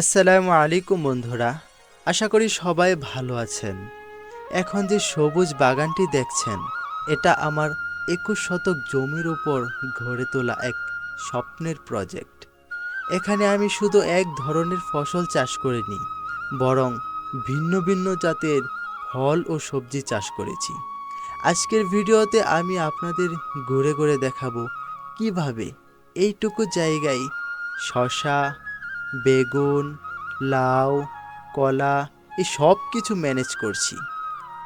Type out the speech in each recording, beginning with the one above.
আসসালামু আলাইকুম বন্ধুরা, আশা করি সবাই ভালো আছেন। এখন যে সবুজ বাগানটি দেখছেন, এটা আমার একুশ শতক জমির উপর গড়ে তোলা এক স্বপ্নের প্রজেক্ট এখানে আমি শুধু এক ধরনের ফসল চাষ করিনি, বরং ভিন্ন ভিন্ন জাতের ফল ও সবজি চাষ করেছি। আজকের ভিডিওতে আমি আপনাদের ঘুরে ঘুরে দেখাবো কীভাবে এইটুকু জায়গায় শশা বেগুন, লাউ, কলা, এই সব কিছু ম্যানেজ করছি।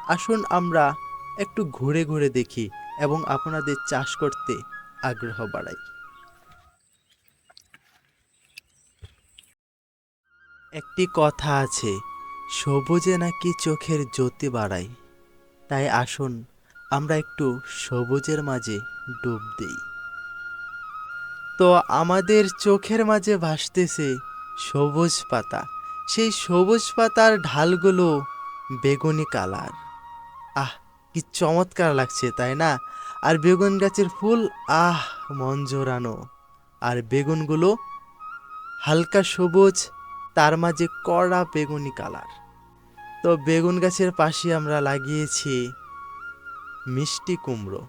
আসুন আমরা একটু ঘুরে ঘুরে দেখি এবং আপনাদের চাষ করতে আগ্রহ বাড়াই। একটি কথা আছে, সবুজে নাকি চোখের জ্যোতি বাড়ায় তাই আসুন আমরা একটু সবুজের মাঝে ডুব দিই। তো আমাদের চোখের মাঝে ভাসতেছে সবুজ পাতা। সেই সবুজ পাতার ঢালগুলো বেগুনি কালার। আহ, কি চমৎকার লাগছে, তাই না? আর বেগুন গাছের ফুল, আহ, মন জোরানো। আর বেগুনগুলো হালকা সবুজ, তার মাঝে কড়া বেগুনি কালার। তো বেগুন গাছের পাশে আমরা লাগিয়েছি মিষ্টি কুমড়ো।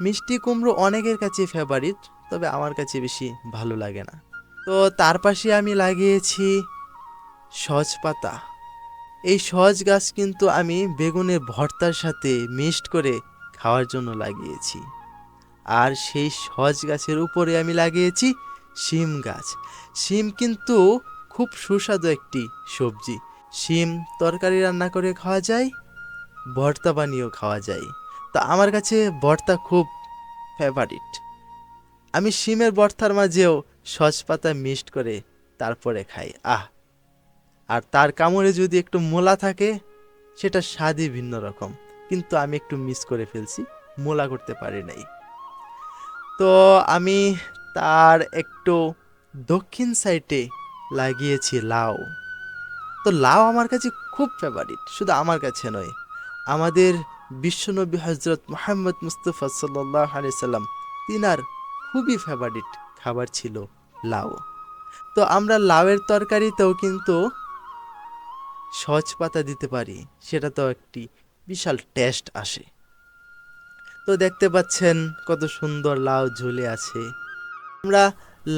মিষ্টি কুমড়ো অনেকের কাছে ফেভারিট তবে আমার কাছে বেশি ভালো লাগে না। তো তার পাশে আমি লাগিয়েছি সজ পাতা। এই সজ গাছ কিন্তু আমি বেগুনের ভর্তার সাথে মিক্সড করে খাওয়ার জন্য লাগিয়েছি। আর সেই সজ গাছের উপরে আমি লাগিয়েছি শিম গাছ। শিম কিন্তু খুব সুস্বাদু একটি সবজি। শিম তরকারি রান্না করে খাওয়া যায়, ভর্তা বানিয়েও খাওয়া যায়। তা আমার কাছে ভর্তা খুব ফেভারিট আমি শিমের ভর্তার মাঝেও সজপাতা মিক্সড করে তারপরে খাই। আহ! আর তার কামড়ে যদি একটু মোলা থাকে, সেটা স্বাদই ভিন্ন রকম। কিন্তু আমি একটু মিস করে ফেলছি, মোলা করতে পারি নাই। তো আমি তার একটু দক্ষিণ সাইডে লাগিয়েছি লাউ। তো লাউ আমার কাছে খুব ফেভারিট শুধু আমার কাছে নয়। আমাদের বিশ্বনবী হজরত মোহাম্মদ মুস্তফা সাল্লাহ আলি সাল্লাম, তিনার খুবই ফেভারিট খাবার ছিল লাউ। তো আমরা লাউয়ের তরকারিতেও কিন্তু সজ পাতা দিতে পারি সেটা তো একটি বিশাল টেস্ট আসে। তো দেখতে পাচ্ছেন কত সুন্দর লাউ ঝুলে আছে। আমরা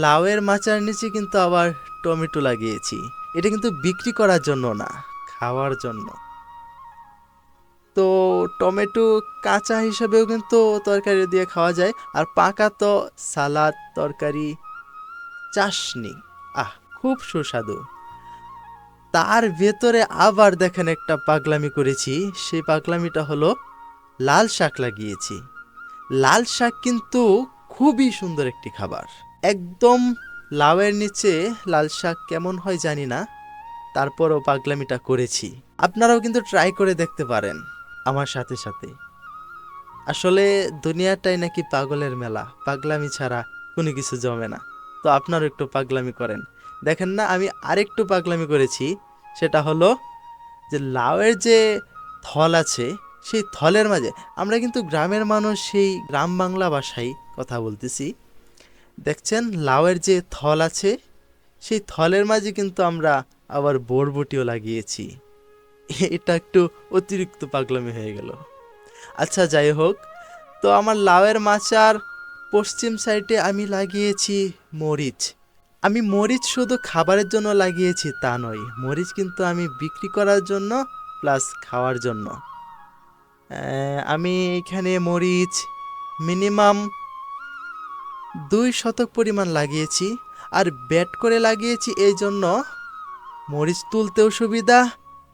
লাউয়ের মাচার নিচে কিন্তু আবার টমেটো লাগিয়েছি। এটা কিন্তু বিক্রি করার জন্য না, খাওয়ার জন্য। তো টমেটো কাঁচা হিসাবেও কিন্তু তরকারি দিয়ে খাওয়া যায়, আর পাকা তো সালাদ তরকারি চাশনি আহ, খুব সুস্বাদু। তার ভেতরে আবার দেখেন একটা পাগলামি করেছি। সেই পাগলামিটা হলো, লাল শাক লাগিয়েছি। লাল শাক কিন্তু খুবই সুন্দর একটি খাবার। একদম লাউয়ের নিচে লাল শাক কেমন হয় জানি না, তারপরও পাগলামিটা করেছি। আপনারাও কিন্তু ট্রাই করে দেখতে পারেন, আমার সাথে সাথে। আসলে দুনিয়াটাই নাকি পাগলের মেলা, পাগলামি ছাড়া কোনো কিছু জমে না। তো আপনারও একটু পাগলামি করেন। দেখেন না, আমি আরেকটু পাগলামি করেছি। সেটা হলো যে লাউয়ের যে থল আছে, সেই থলের মাঝে আমরা কিন্তু গ্রামের মানুষ, সেই গ্রাম বাংলা ভাষায় কথা বলতেছি। দেখছেন, লাউয়ের যে থল আছে, সেই থলের মাঝে কিন্তু আমরা আবার বরবটিও লাগিয়েছি। এটা একটু অতিরিক্ত পাগলামি হয়ে গেল। আচ্ছা যাই হোক, তো আমার লাউয়ের মাচার পশ্চিম সাইডে আমি লাগিয়েছি মরিচ। আমি মরিচ শুধু খাবারের জন্য লাগিয়েছি তা নয়, মরিচ কিন্তু আমি বিক্রি করার জন্য প্লাস খাওয়ার জন্য। আমি এখানে মরিচ মিনিমাম দুই শতক পরিমাণ লাগিয়েছি আর ব্যাট করে লাগিয়েছি এই জন্য মরিচ তুলতেও সুবিধা,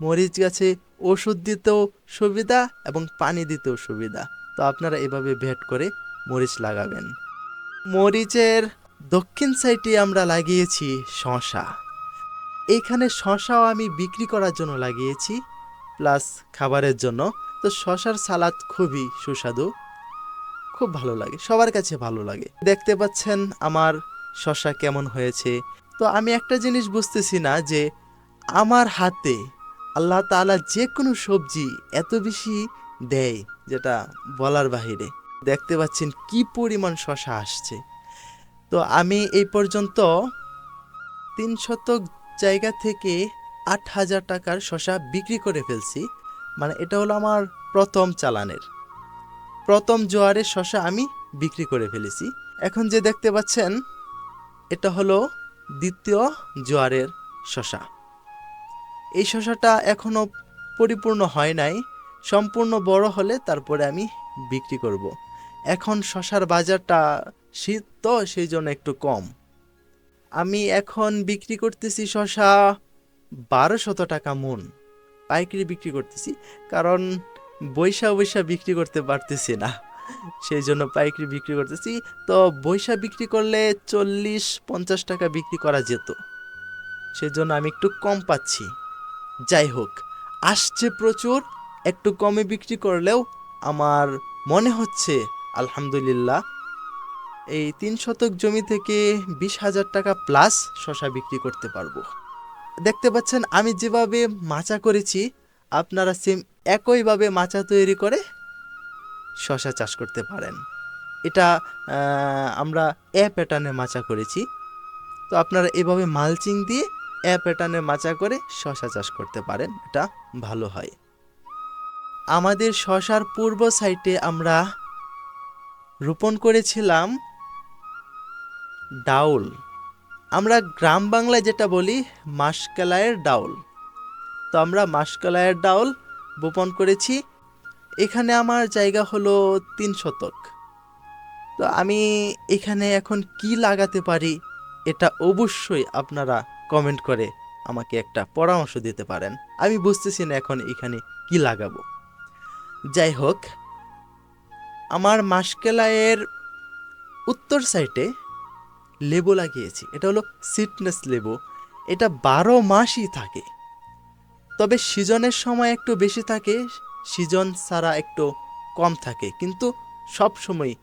মরিচ গাছে ওষুধ দিতেও সুবিধা এবং পানি দিতেও সুবিধা। তো আপনারা এভাবে ভেট করে মরিচ লাগাবেন। মরিচের দক্ষিণ সাইডে আমরা লাগিয়েছি শশা। এইখানে শশাও আমি বিক্রি করার জন্য লাগিয়েছি, প্লাস খাবারের জন্য। তো শশার সালাদ খুবই সুস্বাদু। খুব ভালো লাগে, সবার কাছে ভালো লাগে। দেখতে পাচ্ছেন আমার শশা কেমন হয়েছে। তো আমি একটা জিনিস বুঝতেছি না যে আমার হাতে আল্লাহ তাআলা যে কোনো সবজি এত বেশি দেয় যেটা বলার বাহিরে। দেখতে পাচ্ছেন কি পরিমাণ শশা আসছে। তো আমি এই পর্যন্ত তিন শতক জায়গা থেকে আট হাজার টাকার শশা বিক্রি করে ফেলছি। মানে এটা হলো আমার প্রথম চালানের। প্রথম জোয়ারের শশা আমি বিক্রি করে ফেলেছি। এখন যে দেখতে পাচ্ছেন, এটা হলো দ্বিতীয় জোয়ারের শশা। এই শশাটা এখনও পরিপূর্ণ হয় নাই। সম্পূর্ণ বড় হলে তারপরে আমি বিক্রি করব। এখন শশার বাজারটা শীত তো সেই জন্য একটু কম। আমি এখন বিক্রি করতেছি শশা বারোশত টাকা মন। পাইকারি বিক্রি করতেছি, কারণ বৈশা বৈশা বিক্রি করতে পারতেছি না। সেই জন্য পাইকারি বিক্রি করতেছি, তো বৈশা বিক্রি করলে চল্লিশ পঞ্চাশ টাকা বিক্রি করা যেত। সেই জন্য আমি একটু কম পাচ্ছি। যাই হোক, আসছে প্রচুর, একটু কমে বিক্রি করলেও আমার মনে হচ্ছে, আলহামদুলিল্লাহ এই তিন শতক জমি থেকে বিশ হাজার টাকা প্লাস শশা বিক্রি করতে পারব। দেখতে পাচ্ছেন, আমি যেভাবে মাচা করেছি, আপনারা সেম একইভাবে মাচা তৈরি করে শশা চাষ করতে পারেন। এটা আমরা এ প্যাটার্নে মাচা করেছি। তো আপনারা এভাবে মালচিং দিয়ে এ প্যাটার্নে মাচা করে শশা চাষ করতে পারেন, এটা ভালো হয়। আমাদের শশার পূর্ব সাইডে আমরা রোপণ করেছিলাম ডাউল। আমরা গ্রাম বাংলায় যেটা বলি, মাসকালায়ের ডাউল। তো আমরা মাসকালায়ের ডাউল বপন করেছি। এখানে আমার জায়গা হলো তিন শতক। তো আমি এখানে এখন কি লাগাতে পারি, এটা অবশ্যই আপনারা কমেন্ট করে আমাকে একটা পরামর্শ দিতে পারেন। আমি বুঝতেছি না এখন এখানে কি লাগাবো। যাই হোক, আমার মাসকেলায়ের উত্তর সাইডে লেবু লাগিয়েছি। এটা হলো সিটনেস লেবু। এটা বারো মাসই থাকে। তবে সিজনের সময় একটু বেশি থাকে, সিজন ছাড়া একটু কম থাকে। কিন্তু সব সময়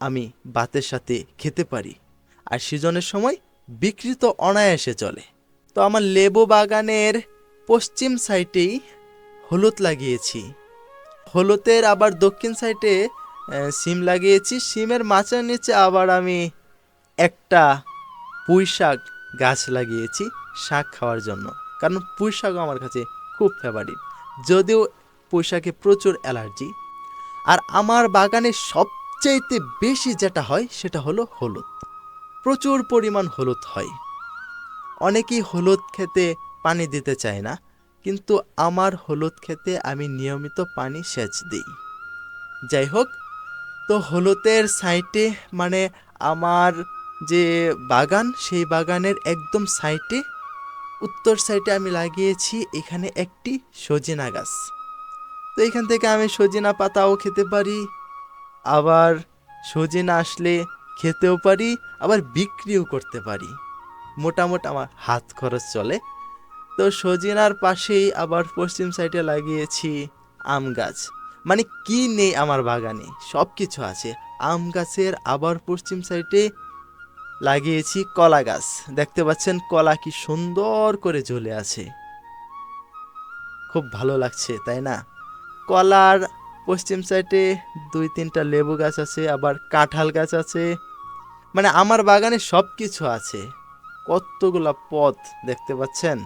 আমি ভাতের সাথে খেতে পারি। আর সিজনের সময় বিক্রি তো অনায়াসে চলে। তো আমার লেবু বাগানের পশ্চিম সাইডেই হলুদ লাগিয়েছি। হলুদের আবার দক্ষিণ সাইডে সিম লাগিয়েছি। সিমের মাচার নিচে আবার আমি একটা পুঁই শাক গাছ লাগিয়েছি, শাক খাওয়ার জন্য। কারণ পুঁই শাকও আমার কাছে খুব ফেভারিট যদিও পুঁই শাকে প্রচুর অ্যালার্জি আর আমার বাগানে সবচাইতে বেশি যেটা হয় সেটা হলো হলুদ। প্রচুর পরিমাণ হলুদ হয়। অনেকেই হলুদ খেতে পানি দিতে চায় না, কিন্তু আমার হলুদ খেতে আমি নিয়মিত পানি সেচ দিই। যাই হোক, তো হলুদের সাইডে মানে আমার যে বাগান, সেই বাগানের একদম সাইটে উত্তর সাইডে আমি লাগিয়েছি এখানে একটি সজিনা গাছ। তো এখান থেকে আমি সজিনা পাতাও খেতে পারি, আবার সজিনা আসলে খেতেও পারি, আবার বিক্রিও করতে পারি। মোটামুটি আমার হাত খরচ চলে। তো সজিনার পাশেই আবার পশ্চিম সাইডে লাগিয়েছি আম গাছ। মানে কি নেই আমার বাগানে? সব কিছু আছে। আম গাছের আবার পশ্চিম সাইডে লাগিয়েছি কলা গাছ। দেখতে পাচ্ছেন কলা কি সুন্দর করে ঝুলে আছে। খুব ভালো লাগছে, তাই না? কলার পশ্চিম সাইডে দুই তিনটা লেবু গাছ আছে, আবার কাঁঠাল গাছ আছে। মানে আমার বাগানে সব কিছু আছে। কতগুলা পথ দেখতে পাচ্ছেন?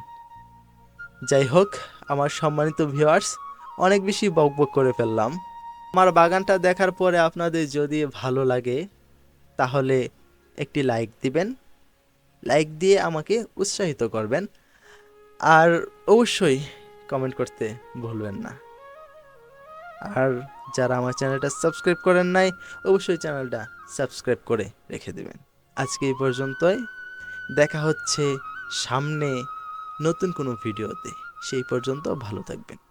যাই হোক, আমার সম্মানিত ভিউয়ার্স অনেক বেশি বকবক করে ফেললাম। আমার বাগানটা দেখার পরে আপনাদের যদি ভালো লাগে, তাহলে একটি লাইক দিবেন। লাইক দিয়ে আমাকে উৎসাহিত করবেন। আর অবশ্যই কমেন্ট করতে ভুলবেন না। আর যারা আমার চ্যানেলটা সাবস্ক্রাইব করেন নাই, অবশ্যই চ্যানেলটা সাবস্ক্রাইব করে রেখে দেবেন। আজকে এই পর্যন্তই। দেখা হচ্ছে সামনে নতুন কোনো ভিডিওতে সেই পর্যন্ত ভালো থাকবেন।